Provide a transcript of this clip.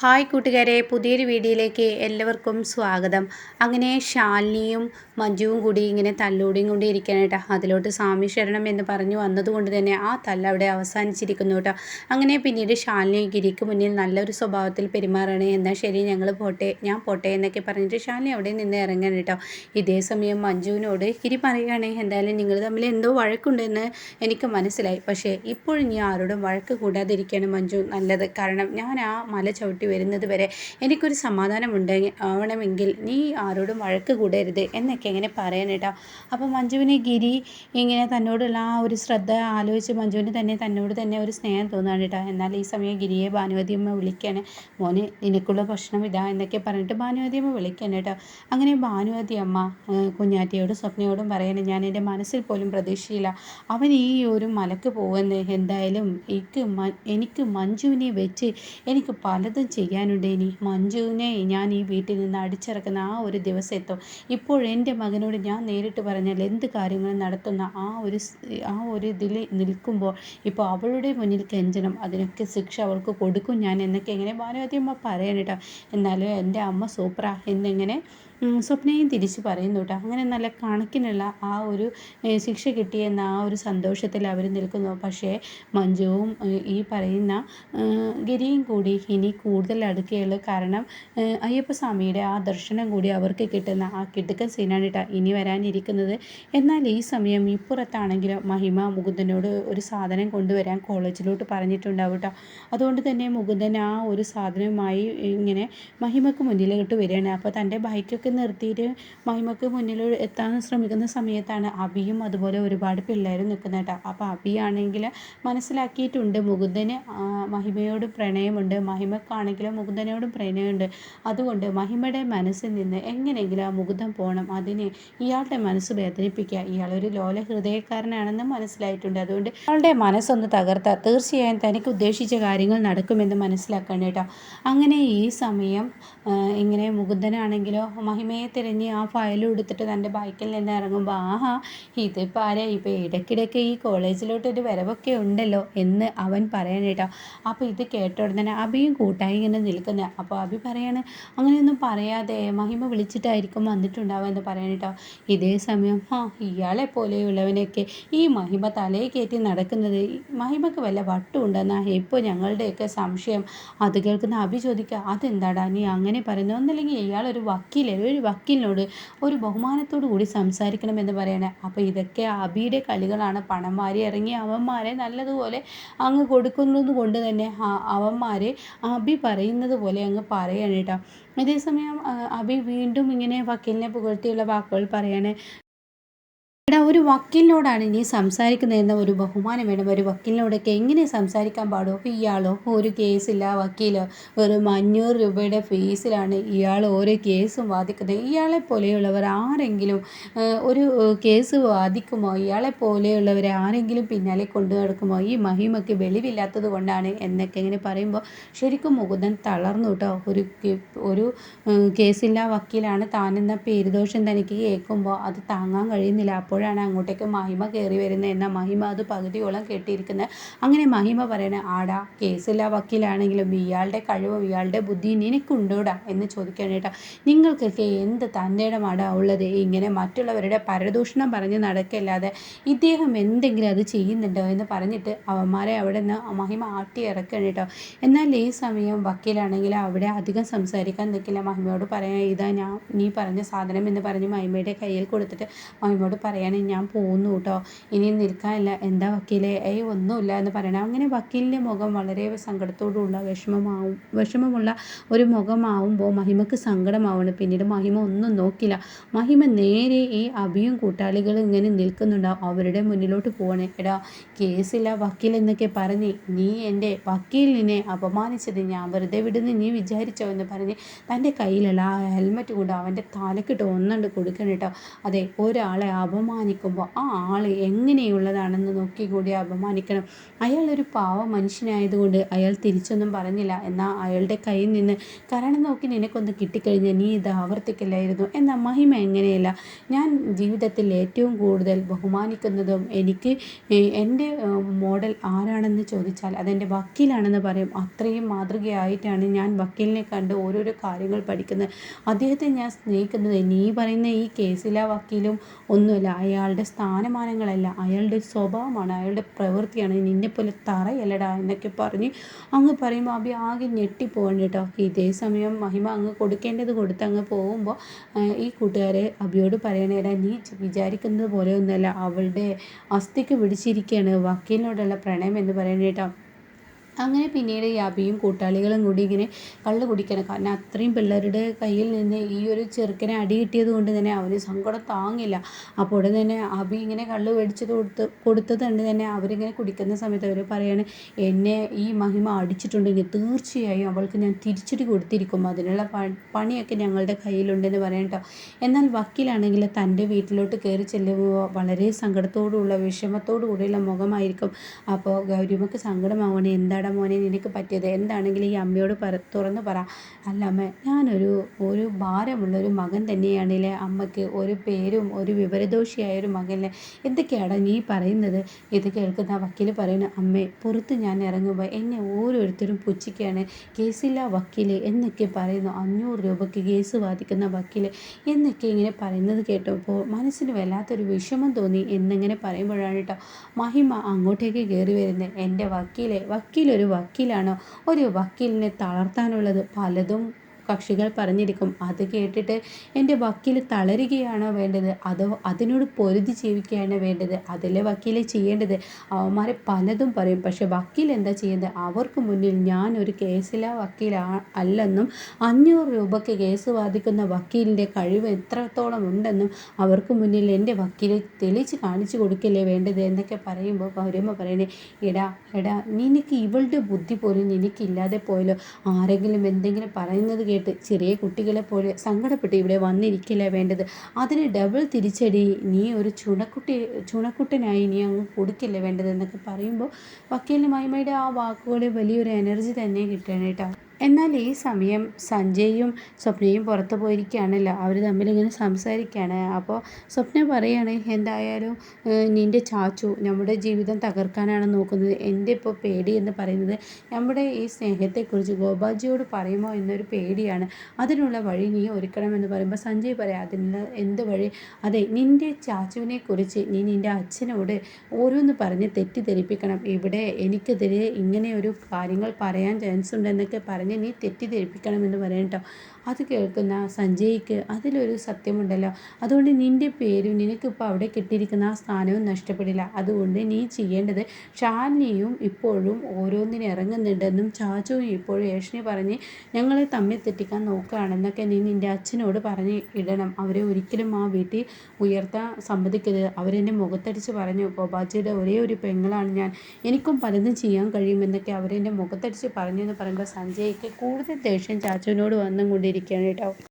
Hi കൂട്ടുകാരെ പുതിയൊരു വീഡിയോയിലേക്ക് എല്ലാവർക്കും സ്വാഗതം. അങ്ങനെ ശാലിനിയും മഞ്ജുവും കൂടി ഇങ്ങനെ തല്ലൂടിയും കൂടി ഇരിക്കണം അതിലോട്ട് സ്വാമി ശരണം എന്ന് പറഞ്ഞു വന്നതുകൊണ്ട് തന്നെ ആ തല്ല അവിടെ അവസാനിച്ചിരിക്കുന്നു കേട്ടോ. അങ്ങനെ പിന്നീട് ശാലിനി ഗിരിക്ക് മുന്നിൽ നല്ലൊരു സ്വഭാവത്തിൽ പെരുമാറണേ എന്നാൽ ശരി ഞങ്ങൾ പോട്ടെ ഞാൻ പോട്ടെ എന്നൊക്കെ പറഞ്ഞിട്ട് ശാലിനി അവിടെ നിന്ന് ഇറങ്ങണം കേട്ടോ. ഇതേ സമയം മഞ്ജുവിനോട് ഗിരി പറയുകയാണേ എന്തായാലും നിങ്ങൾ തമ്മിൽ എന്തോ വഴക്കുണ്ടെന്ന് എനിക്ക് മനസ്സിലായി. പക്ഷേ ഇപ്പോഴും ഞാൻ ആരോടും വഴക്ക് കൂടാതിരിക്കുകയാണ് മഞ്ജു നല്ലത്. കാരണം ഞാൻ ആ മല ചവിട്ടി വരുന്നത് വരെ എനിക്കൊരു സമാധാനം ഉണ്ടെങ്കിൽ ആവണമെങ്കിൽ നീ ആരോടും വഴക്ക് കൂടരുത് എന്നൊക്കെ ഇങ്ങനെ പറയാൻ കേട്ടോ. അപ്പോൾ മഞ്ജുവിനെ ഗിരി ഇങ്ങനെ തന്നോടുള്ള ആ ഒരു ശ്രദ്ധ ആലോചിച്ച് മഞ്ജുവിന് തന്നെ തന്നോട് തന്നെ ഒരു സ്നേഹം തോന്നാണ് കേട്ടോ. എന്നാൽ ഈ സമയം ഗിരിയെ ഭാനുവതിയമ്മ വിളിക്കുകയാണ് മോനെ നിനക്കുള്ള ഭക്ഷണം ഇതാ എന്നൊക്കെ പറഞ്ഞിട്ട് ഭാനുവതിയമ്മ വിളിക്കാൻ കേട്ടോ. അങ്ങനെ ഭാനുവതിയമ്മ കുഞ്ഞാറ്റിയോടും സ്വപ്നയോടും പറയാൻ ഞാൻ എന്റെ മനസ്സിൽ പോലും പ്രതീക്ഷയില്ല അവൻ ഈ ഒരു മലക്ക് പോകുന്നത് എന്തായാലും എനിക്ക് എനിക്ക് മഞ്ജുവിനെ വെച്ച് എനിക്ക് പലതും ചെയ്യാനുണ്ട്. ഇനി മഞ്ജുവിനെ ഞാൻ ഈ വീട്ടിൽ നിന്ന് അടിച്ചിറക്കുന്ന ആ ഒരു ദിവസത്തോ ഇപ്പോൾ എന്റെ മകനോട് ഞാൻ നേരിട്ട് പറഞ്ഞാൽ എന്ത് കാര്യങ്ങളും നടത്തുന്ന ആ ഒരു ആ ഒരു ഇതിൽ നിൽക്കുമ്പോൾ ഇപ്പോൾ അവളുടെ മുന്നിൽ കെഞ്ചണം. അതിനൊക്കെ ശിക്ഷ അവൾക്ക് കൊടുക്കും ഞാൻ എന്നൊക്കെ എങ്ങനെ ഭാനുവതി അമ്മ കേട്ടോ. എന്നാലും എന്റെ അമ്മ സൂപ്പറാ. എന്നിങ്ങനെ സ്വപ്നയും തിരിച്ച് പറയുന്നു കേട്ടോ. അങ്ങനെ നല്ല കണക്കിനുള്ള ആ ഒരു ശിക്ഷ കിട്ടിയെന്ന ആ ഒരു സന്തോഷത്തിൽ അവർ നിൽക്കുന്നു. പക്ഷേ മഞ്ജുവും ഈ പറയുന്ന ഗിരിയും കൂടി ഇനി കൂടുതൽ അടുക്കുകയുള്ളൂ. കാരണം അയ്യപ്പസ്വാമിയുടെ ആ ദർശനം കൂടി അവർക്ക് കിട്ടുന്ന ആ കിടുക്കൻ സീനാണ് കേട്ടോ ഇനി വരാനിരിക്കുന്നത്. എന്നാൽ ഈ സമയം ഇപ്പുറത്താണെങ്കിലും മഹിമ മുകുന്ദനോട് ഒരു സാധനം കൊണ്ടുവരാൻ കോളേജിലോട്ട് പറഞ്ഞിട്ടുണ്ടാവും കേട്ടോ അതുകൊണ്ട് തന്നെ മുകുന്ദൻ ആ ഒരു സാധനവുമായി ഇങ്ങനെ മഹിമക്ക് മുന്നിലോട്ട് വരികയാണ്. അപ്പോൾ തന്റെ ബൈക്കൊക്കെ ഒക്കെ നിർത്തിയിട്ട് മഹിമക്ക് മുന്നിൽ എത്താൻ ശ്രമിക്കുന്ന സമയത്താണ് അബിയും അതുപോലെ ഒരുപാട് പിള്ളേരും നിൽക്കുന്നത് കേട്ടോ. അപ്പോൾ അബിയാണെങ്കിൽ മനസ്സിലാക്കിയിട്ടുണ്ട് മുകുന്ദന് മഹിമയോട് പ്രണയമുണ്ട്. മഹിമക്കാണെങ്കിലും മുകുന്ദനോട് പ്രണയമുണ്ട്. അതുകൊണ്ട് മഹിമയുടെ മനസ്സിൽ നിന്ന് എങ്ങനെയെങ്കിലും ആ മുകുന്ദൻ പോകണം അതിന് ഇയാളുടെ മനസ്സ് വേദനിപ്പിക്കുക. ഇയാളൊരു ലോല ഹൃദയക്കാരനാണെന്ന് മനസ്സിലായിട്ടുണ്ട്. അതുകൊണ്ട് ഇയാളുടെ മനസ്സൊന്ന് തകർത്താൽ തീർച്ചയായും തനിക്ക് ഉദ്ദേശിച്ച കാര്യങ്ങൾ നടക്കുമെന്ന് മനസ്സിലാക്കണം കേട്ടോ. അങ്ങനെ ഈ സമയം ഇങ്ങനെ മുകുന്ദനാണെങ്കിലോ മഹിമയെ തിരഞ്ഞ് ആ ഫയലും എടുത്തിട്ട് തന്റെ ബൈക്കിൽ നിന്ന് ഇറങ്ങുമ്പോൾ ആഹാ ഇതിപ്പോൾ ആരാ? ഇപ്പോൾ ഇടയ്ക്കിടയ്ക്ക് ഈ കോളേജിലോട്ട് ഒരു വരവൊക്കെ ഉണ്ടല്ലോ എന്ന് അവൻ പറയാൻ കേട്ടോ. അപ്പോൾ ഇത് കേട്ട ഉടനെ അഭിയും കൂട്ടായി ഇങ്ങനെ നിൽക്കുന്നത് അപ്പോൾ അഭി പറയാണ് അങ്ങനെയൊന്നും പറയാതെ മഹിമ വിളിച്ചിട്ടായിരിക്കും വന്നിട്ടുണ്ടാവുക എന്ന് പറയാൻ കേട്ടോ. ഇതേ സമയം ആ ഇയാളെ പോലെയുള്ളവനൊക്കെ ഈ മഹിമ തലയെ കയറ്റി നടക്കുന്നത് മഹിമക്ക് വല്ല വട്ടുണ്ടെന്നാ ഇപ്പോൾ ഞങ്ങളുടെയൊക്കെ സംശയം? അത് കേൾക്കുന്ന അഭി ചോദിക്കുക അതെന്താടാ? നീ അങ്ങനെ പറയുന്നു? ഒന്നല്ലെങ്കിൽ ഇയാളൊരു വക്കീലെ ഒരു വക്കീലിനോട് ഒരു ബഹുമാനത്തോടു കൂടി സംസാരിക്കണമെന്ന് പറയണേ. അപ്പോൾ ഇതൊക്കെ അബിയുടെ കളികളാണ്. പണം വാരി ഇറങ്ങി അവന്മാരെ നല്ലതുപോലെ അങ്ങ് കൊടുക്കുന്നത് കൊണ്ട് തന്നെ അവന്മാരെ അബി പറയുന്നത് പോലെ അങ്ങ് പറയണം കേട്ടോ. അതേസമയം അബി വീണ്ടും ഇങ്ങനെ വക്കീലിനെ പുകഴ്ത്തിയുള്ള വാക്കുകൾ പറയാണ്. എടാ ഒരു വക്കീലിനോടാണ് നീ സംസാരിക്കുന്നതെന്ന ഒരു ബഹുമാനം വേണം. ഒരു വക്കീലിനോടൊക്കെ എങ്ങനെ സംസാരിക്കാൻ പാടുമോ ഇയാളോ? ഒരു കേസില്ല വക്കീൽ വെറും അഞ്ഞൂറ് രൂപയുടെ ഫീസിലാണ് ഇയാൾ ഓരോ കേസും വാദിക്കുന്നത്. ഇയാളെ പോലെയുള്ളവർ ആരെങ്കിലും ഒരു കേസ് വാദിക്കുമോ? ഇയാളെ പോലെയുള്ളവരെ ആരെങ്കിലും പിന്നാലെ കൊണ്ടു നടക്കുമോ? ഈ മഹിമയ്ക്ക് വെളിവില്ലാത്തത് കൊണ്ടാണ് എന്നൊക്കെ ഇങ്ങനെ പറയുമ്പോൾ ശരിക്കും മുകുന്ദൻ തളർന്നു കേട്ടോ. ഒരു ഒരു കേസില്ല വക്കീലാണ് താനെന്ന പേരുദോഷം തനിക്ക് കേൾക്കുമ്പോൾ അത് താങ്ങാൻ കഴിയുന്നില്ല. അപ്പോൾ അപ്പോഴാണ് അങ്ങോട്ടേക്ക് മഹിമ കയറി വരുന്നത് എന്നാൽ മഹിമ അത് പകുതിയോളം കെട്ടിയിരിക്കുന്നത്. അങ്ങനെ മഹിമ പറയണ ആടാ കേസില്ല വക്കീലാണെങ്കിലും ഇയാളുടെ കഴിവും ഇയാളുടെ ബുദ്ധി നിനക്കുണ്ടോടാ? എന്ന് ചോദിക്കാനേട്ടാ നിങ്ങൾക്കൊക്കെ എന്ത് തന്റെടമാടാ ഉള്ളത്? ഇങ്ങനെ മറ്റുള്ളവരുടെ പരദൂഷണം പറഞ്ഞ് നടക്കല്ലാതെ ഇദ്ദേഹം എന്തെങ്കിലും അത് ചെയ്യുന്നുണ്ടോ എന്ന് പറഞ്ഞിട്ട് അവന്മാരെ അവിടെ നിന്ന് മഹിമ ആട്ടി ഇറക്കണം കേട്ടോ. എന്നാൽ ഈ സമയം വക്കീലാണെങ്കിൽ അവിടെ അധികം സംസാരിക്കാൻ നിൽക്കില്ല. മഹിമയോട് പറയാൻ ഇതാ ഞാൻ നീ പറഞ്ഞ സാധനം എന്ന് പറഞ്ഞ് മഹിമയുടെ കയ്യിൽ കൊടുത്തിട്ട് മഹിമയോട് പറയാൻ പറയാണ് ഞാൻ പോകുന്നു കേട്ടോ ഇനി നിൽക്കാനില്ല. എന്താ വക്കീലെ? ഏയ് ഒന്നുമില്ല എന്ന് പറയണം. അങ്ങനെ വക്കീലിന്റെ മുഖം വളരെ സങ്കടത്തോടുള്ള വിഷമമാവും വിഷമമുള്ള ഒരു മുഖമാവുമ്പോൾ മഹിമക്ക് സങ്കടമാവുന്നു പിന്നീട് മഹിമ ഒന്നും നോക്കില്ല. മഹിമ നേരെ ഈ അഭിയും കൂട്ടാളികളും ഇങ്ങനെ നിൽക്കുന്നുണ്ടാവും അവരുടെ മുന്നിലോട്ട് പോകണേ എടാ കേസില്ല വക്കീൽ എന്നൊക്കെ പറഞ്ഞ് നീ എന്റെ വക്കീലിനെ അപമാനിച്ചത് ഞാൻ വെറുതെ വിടുന്ന് നീ വിചാരിച്ചോ എന്ന് പറഞ്ഞ് തന്റെ കയ്യിലുള്ള ആ ഹെൽമറ്റ് കൊണ്ട് അവന്റെ തലക്കിട്ട് ഒന്നുണ്ട് കൊടുക്കണം കേട്ടോ അതെ ഒരാളെ അപമാനം അപമാനിക്കുമ്പോൾ ആ ആൾ എങ്ങനെയുള്ളതാണെന്ന് നോക്കി കൂടി അപമാനിക്കണം. അയാളൊരു പാവ മനുഷ്യനായതുകൊണ്ട് അയാൾ തിരിച്ചൊന്നും പറഞ്ഞില്ല. എന്നാൽ അയാളുടെ കയ്യിൽ നിന്ന് കരണം നോക്കി നിനക്കൊന്ന് കിട്ടിക്കഴിഞ്ഞാൽ നീ ഇത് ആവർത്തിക്കില്ലായിരുന്നു എന്നാൽ മഹിമ എങ്ങനെയല്ല? ഞാൻ ജീവിതത്തിൽ ഏറ്റവും കൂടുതൽ ബഹുമാനിക്കുന്നതും എനിക്ക് എന്റെ മോഡൽ ആരാണെന്ന് ചോദിച്ചാൽ അതെന്റെ വക്കീലാണെന്ന് പറയും. അത്രയും മാതൃകയായിട്ടാണ് ഞാൻ വക്കീലിനെ കണ്ട് ഓരോരോ കാര്യങ്ങൾ പഠിക്കുന്നത്. അദ്ദേഹത്തെ ഞാൻ സ്നേഹിക്കുന്നത്. നീ പറയുന്ന ഈ കേസിലെ വക്കീലും ഒന്നുമല്ല. അയാളുടെ സ്ഥാനമാനങ്ങളല്ല അയാളുടെ സ്വഭാവമാണ് അയാളുടെ പ്രവൃത്തിയാണ്. നിന്നെപ്പോലെ തറയല്ലടാ എന്നൊക്കെ പറഞ്ഞ് അങ്ങ് പറയുമ്പോൾ അഭി ആകെ ഞെട്ടിപ്പോകണ്ട കേട്ടോ. ഇതേ സമയം മഹിമ അങ്ങ് കൊടുക്കേണ്ടത് കൊടുത്ത് അങ്ങ് പോകുമ്പോൾ ഈ കൂട്ടുകാരെ അഭിയോട് പറയണേടാ നീ വിചാരിക്കുന്നത് പോലെ ഒന്നുമല്ല. അവളുടെ അസ്ഥിക്ക് പിടിച്ചിരിക്കുകയാണ് വക്കീലിനോടുള്ള പ്രണയം എന്ന് പറയണേട്ടോ അങ്ങനെ പിന്നീട് ഈ അഭിയും കൂട്ടാളികളും കൂടി ഇങ്ങനെ കള്ള് കുടിക്കണം. കാരണം അത്രയും പിള്ളേരുടെ കയ്യിൽ നിന്ന് ഈ ഒരു ചെറുക്കനെ അടി കിട്ടിയത് കൊണ്ട് തന്നെ അവന് സങ്കടം താങ്ങില്ല. അപ്പോൾ ഉടൻ തന്നെ അബി ഇങ്ങനെ കള്ള് മേടിച്ചത് കൊടുത്ത് കൊടുത്തത് കൊണ്ട് തന്നെ അവരിങ്ങനെ കുടിക്കുന്ന സമയത്ത് അവർ പറയാണ് എന്നെ ഈ മഹിമ അടിച്ചിട്ടുണ്ടെങ്കിൽ തീർച്ചയായും അവൾക്ക് ഞാൻ തിരിച്ചടി കൊടുത്തിരിക്കും. അതിനുള്ള പണിയൊക്കെ ഞങ്ങളുടെ കയ്യിലുണ്ടെന്ന് പറയട്ടോ എന്നാൽ വക്കീലാണെങ്കിൽ തന്റെ വീട്ടിലോട്ട് കയറി ചെല്ലുമ്പോൾ വളരെ സങ്കടത്തോടുള്ള വിഷമത്തോടു കൂടിയുള്ള മുഖമായിരിക്കും. അപ്പോൾ ഗൗരിമക്ക് സങ്കടമാവണേ എന്താണ് എന്താടാ മോനെ നിനക്ക് പറ്റിയത് എന്താണെങ്കിലും ഈ അമ്മയോട് പറ തുറന്നു പറ. അല്ല അമ്മ ഞാനൊരു ഒരു ഭാരമുള്ളൊരു മകൻ തന്നെയാണല്ലേ അമ്മയ്ക്ക് ഒരു പേരും ഒരു വിവരദോഷിയായ ഒരു മകനെ എന്തൊക്കെയാടാ നീ പറയുന്നത്? ഇത് കേൾക്കുന്ന വക്കീൽ പറയുന്നു അമ്മേ പുറത്ത് ഞാൻ ഇറങ്ങുമ്പോൾ എന്നെ ഓരോരുത്തരും പുച്ഛിക്കുകയാണ്. കേസില്ല വക്കീൽ എന്നൊക്കെ പറയുന്നു. അഞ്ഞൂറ് രൂപയ്ക്ക് കേസ് വാദിക്കുന്ന വക്കീൽ എന്നൊക്കെ ഇങ്ങനെ പറയുന്നത് കേട്ടപ്പോൾ മനസ്സിന് വല്ലാത്തൊരു വിഷമം തോന്നി. എന്നിങ്ങനെ പറയുമ്പോഴാണ് കേട്ടോ മഹിമ അങ്ങോട്ടേക്ക് കയറി വരുന്നത്. എന്റെ വക്കീലെ വക്കീൽ ഒരു വക്കീലാണോ. ഒരു വക്കീലിനെ തളർത്താനുള്ളത് പലതും കക്ഷികൾ പറഞ്ഞിരിക്കും അത് കേട്ടിട്ട് എന്റെ വക്കീൽ തളരുകയാണോ വേണ്ടത്. അതോ അതിനോട് പൊരുതി ജീവിക്കുകയാണ് വേണ്ടത്. അതിലെ വക്കീലെ ചെയ്യേണ്ടത്? അവന്മാരെ പലതും പറയും. പക്ഷേ വക്കീൽ എന്താ ചെയ്യുന്നത് അവർക്ക് മുന്നിൽ ഞാൻ ഒരു കേസിലെ വക്കീലാ അല്ലെന്നും അഞ്ഞൂറ് രൂപയ്ക്ക് കേസ് വാദിക്കുന്ന വക്കീലിന്റെ കഴിവ് എത്രത്തോളം ഉണ്ടെന്നും അവർക്ക് മുന്നിൽ എന്റെ വക്കീലെ തെളിച്ച് കാണിച്ചു കൊടുക്കില്ലേ വേണ്ടത് എന്നൊക്കെ പറയുമ്പോൾ പൗരമ്മ പറയണേ എടാ എടാ നിനക്ക് ഇവളുടെ ബുദ്ധി പോലും എനിക്കില്ലാതെ പോയല്ലോ. ആരെങ്കിലും എന്തെങ്കിലും പറയുന്നത് കേട്ട് ചെറിയ കുട്ടികളെ പോലെ സങ്കടപ്പെട്ട് ഇവിടെ വന്നിരിക്കില്ല വേണ്ടത്? അതിന് ഡബിൾ തിരിച്ചടി. നീ ഒരു ചുണക്കുട്ടി ചുണക്കുട്ടനായി നീ അങ്ങ് കൊടുക്കില്ല വേണ്ടത് എന്നൊക്കെ പറയുമ്പോൾ വക്കീലിന് മൈമയുടെ ആ വാക്കുകളിൽ വലിയൊരു എനർജി തന്നെ കിട്ടണം കേട്ടോ. എന്നാൽ ഈ സമയം സഞ്ജയും സ്വപ്നയും പുറത്തു പോയിരിക്കുകയാണല്ലോ. അവർ തമ്മിലിങ്ങനെ സംസാരിക്കുകയാണ്. അപ്പോൾ സ്വപ്ന പറയുകയാണ് എന്തായാലും നിന്റെ ചാച്ചു നമ്മുടെ ജീവിതം തകർക്കാനാണ് നോക്കുന്നത്. എന്റെ ഇപ്പോൾ പേടി എന്ന് പറയുന്നത് നമ്മുടെ ഈ സ്നേഹത്തെക്കുറിച്ച് ഗോപാജിയോട് പറയുമോ എന്നൊരു പേടിയാണ്. അതിനുള്ള വഴി നീ ഒരുക്കണമെന്ന് പറയുമ്പോൾ സഞ്ജയ് പറയാം അതിനുള്ള എന്ത് വഴി? അതെ നിന്റെ ചാച്ചുവിനെക്കുറിച്ച് നീ നിന്റെ അച്ഛനോട് ഓരോന്ന് പറഞ്ഞ് തെറ്റിദ്ധരിപ്പിക്കണം. ഇവിടെ എനിക്കെതിരെ ഇങ്ങനെ ഒരു കാര്യങ്ങൾ പറയാൻ ചാൻസ് ഉണ്ടെന്നൊക്കെ പറഞ്ഞ് പറഞ്ഞ് നീ തെറ്റിദ്ധരിപ്പിക്കണമെന്ന് പറയും കേട്ടോ അത് കേൾക്കുന്ന സഞ്ജയ്ക്ക് അതിലൊരു സത്യമുണ്ടല്ലോ. അതുകൊണ്ട് നിന്റെ പേരും നിനക്കിപ്പോൾ അവിടെ കിട്ടിയിരിക്കുന്ന ആ സ്ഥാനവും നഷ്ടപ്പെടില്ല. അതുകൊണ്ട് നീ ചെയ്യേണ്ടത് ഷാലിനിയും ഇപ്പോഴും ഓരോന്നിന് ഇറങ്ങുന്നുണ്ടെന്നും ചാച്ചുവും ഇപ്പോഴും യേശനെ പറഞ്ഞ് ഞങ്ങളെ തമ്മിൽ തെറ്റിക്കാൻ നോക്കുകയാണെന്നൊക്കെ നീ നിന്റെ അച്ഛനോട് പറഞ്ഞ് ഇടണം. അവരെ ഒരിക്കലും ആ വീട്ടിൽ ഉയർത്താൻ സമ്മതിക്കരുത്. അവരെന്നെ മുഖത്തടിച്ച് പറഞ്ഞു ഗോപാജിയുടെ ഒരേ ഒരു പെങ്ങളാണ് ഞാൻ. എനിക്കും പലതും ചെയ്യാൻ കഴിയുമെന്നൊക്കെ അവരെന്നെ മുഖത്തടിച്ച് പറഞ്ഞു എന്ന് പറയുമ്പോൾ സഞ്ജയ് കൂടുതൽ ദേഷ്യം ചാച്ചുവിനോട് വന്നും കൊണ്ടിരിക്കുകയാണ് കേട്ടോ.